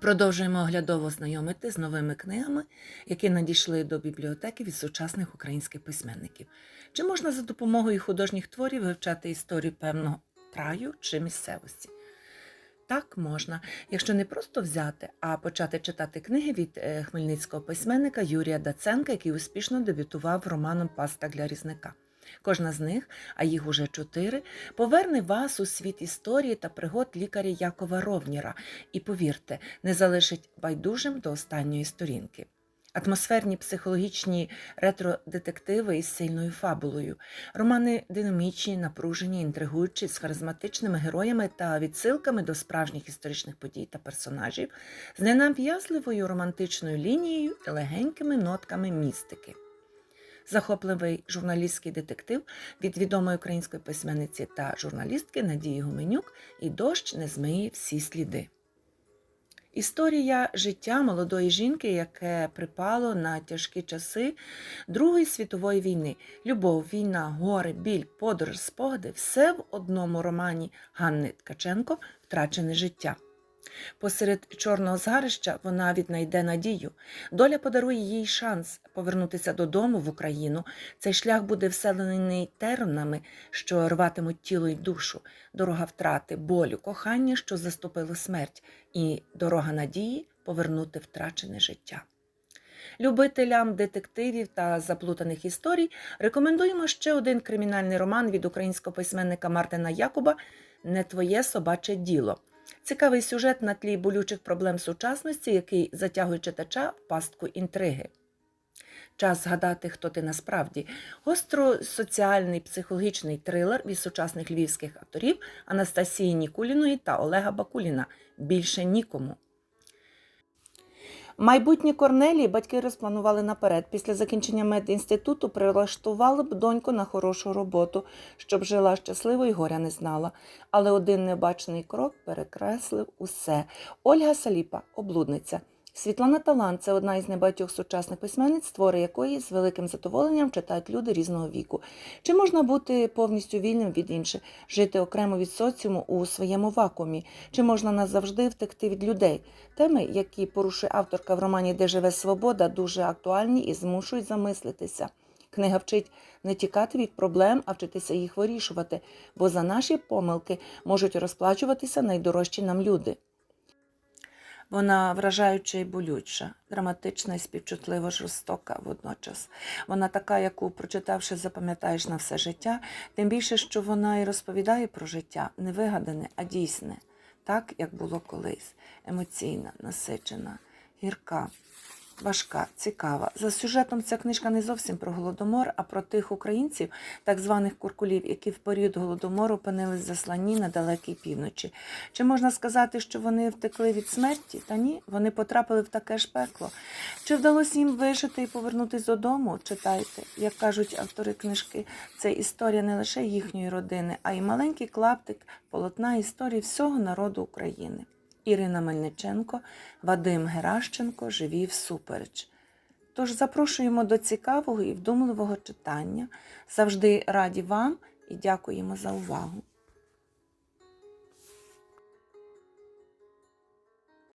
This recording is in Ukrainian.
Продовжуємо оглядово знайомити з новими книгами, які надійшли до бібліотеки від сучасних українських письменників. Чи можна за допомогою художніх творів вивчати історію певного краю чи місцевості? Так можна, якщо не просто взяти, а почати читати книги від е, хмельницького письменника Юрія Даценка, який успішно дебютував романом Паста для різника. Кожна з них, а їх уже чотири, поверне вас у світ історії та пригод лікаря Якова Ровніра і, повірте, не залишить байдужим до останньої сторінки. Атмосферні психологічні ретро-детективи із сильною фабулою, романи динамічні, напружені, інтригуючі, з харизматичними героями та відсилками до справжніх історичних подій та персонажів, з ненав'язливою романтичною лінією і легенькими нотками містики. Захопливий журналістський детектив від відомої української письменниці та журналістки Надії Гуменюк і дощ не змиє всі сліди. Історія життя молодої жінки, яке припало на тяжкі часи Другої світової війни. Любов, війна, горе, біль, подорож, спогади все в одному романі Ганни Ткаченко Втрачене життя. Посеред чорного згарища вона віднайде надію. Доля подарує їй шанс повернутися додому в Україну. Цей шлях буде вселений тернами, що рватимуть тіло й душу, дорога втрати, болю, кохання, що заступило смерть, і дорога надії повернути втрачене життя. Любителям детективів та заплутаних історій рекомендуємо ще один кримінальний роман від українського письменника Мартина Якуба Не твоє собаче діло. Цікавий сюжет на тлі болючих проблем сучасності, який затягує читача в пастку інтриги. Час згадати, хто ти насправді. Гостро соціальний психологічний трилер від сучасних львівських авторів Анастасії Нікуліної та Олега Бакуліна. Більше нікому. Майбутні Корнелії батьки розпланували наперед. Після закінчення медінституту прилаштували б доньку на хорошу роботу, щоб жила щасливо і горя не знала. Але один небачений крок перекреслив усе. Ольга Саліпа, облудниця. Світлана Талант це одна із небагатьох сучасних письменниць, твори якої з великим задоволенням читають люди різного віку. Чи можна бути повністю вільним від інших, жити окремо від соціуму у своєму вакуумі? Чи можна назавжди втекти від людей? Теми, які порушує авторка в романі Де живе свобода, дуже актуальні і змушують замислитися. Книга вчить не тікати від проблем, а вчитися їх вирішувати, бо за наші помилки можуть розплачуватися найдорожчі нам люди. Вона вражаюча і болюча, драматична і співчутливо жорстока водночас. Вона така, яку, прочитавши, запам'ятаєш на все життя, тим більше, що вона і розповідає про життя не вигадане, а дійсне, так, як було колись. Емоційна, насичена, гірка, важка, цікава. За сюжетом ця книжка не зовсім про голодомор, а про тих українців, так званих куркулів, які в період голодомору опинились заслані на далекій півночі. Чи можна сказати, що вони втекли від смерті? Та ні, вони потрапили в таке ж пекло. Чи вдалося їм вижити і повернутися додому? Читайте, як кажуть автори книжки, це історія не лише їхньої родини, а й маленький клаптик полотна історії всього народу України. Ірина Мельниченко, Вадим Геращенко живі всупереч. Тож запрошуємо до цікавого і вдумливого читання. Завжди раді вам і дякуємо за увагу.